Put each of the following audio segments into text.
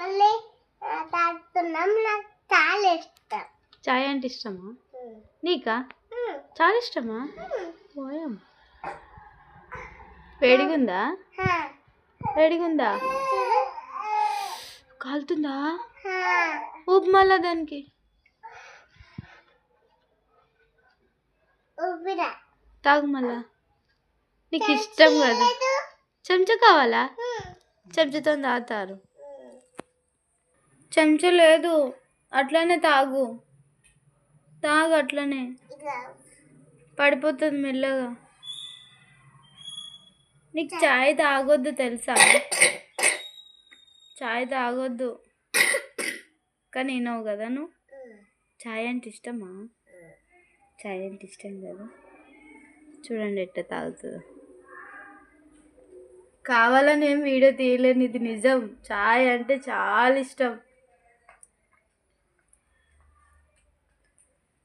మళ్ళీ ఆ, తాగుతున్నాం. నాకు చాలా ఇష్టం. చాయ్ అంటే ఇష్టమా? నీకా? చాలా ఇష్టమా? పోయాం వేడిగుందా? వేడిగుందా? కాలుతుందా? ఊపు మళ్ళా దానికి. తాగు మళ్ళా. నీకు ఇష్టం కదా. చెంచా కావాలా? చెంచాతో తాగుతారు. చెంచు లేదు. అట్లనే తాగు. తాగు అట్లనే. పడిపోతుంది మెల్లగా. నీకు చాయ్ తాగొద్దు తెలుసా? చాయ్ తాగొద్దు. కానీ వినవు కదా నువ్వు? చాయ్ అంటే ఇష్టమా? చాయ్ అంటే ఇష్టం కదా? చూడండి ఎట్ట తాగుతుందో. కావాలని ఏం వీడియో తీయలేను ఇది నిజం. చాయ్ అంటే చాలా ఇష్టం.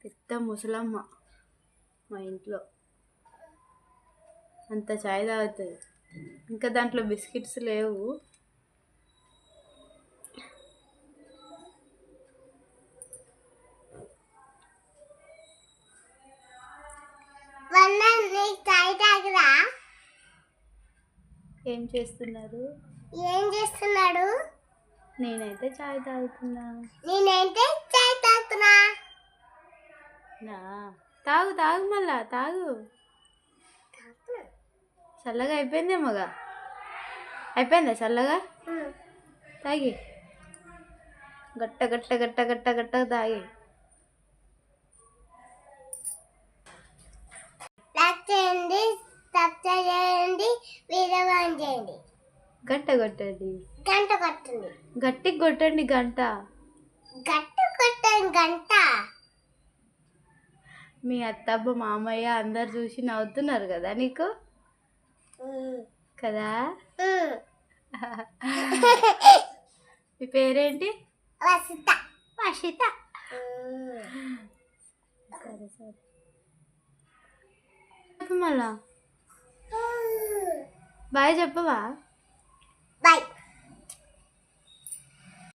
పెద్ద ముసలమ్మ మా ఇంట్లో. అంత చాయ్ తాగుతుంది. ఇంకా దాంట్లో బిస్కెట్స్ లేవు. ఏం చేస్తున్నారు? ఏం చేస్తున్నాడు? నేనైతే చాయ్ తాగుతున్నా. నేనైతే తాగు తాగు మళ్ళా తాగు. చల్లగా అయిపోయిందేమోగా అయిపోయిందా చల్లగా? తాగి. గట్ట గట్ట గట్ట గట్ట గట్ట తాగి. చేయండి సబ్స్క్రైబ్ చేయండి వీడియో చేయండి. గంట కొట్టండి. గంట కొట్టండి. గట్టికి కొట్టండి గంట. గట్ట కొట్టండి గంట. మీ అత్తమ్మ మామయ్య అందరు చూసి నవ్వుతున్నారు కదా నీకు. కదా. మీ పేరేంటి? వసిత. ఉమ్. సరే మళ్ళా. బాయ్ చెప్పవా? బాయ్.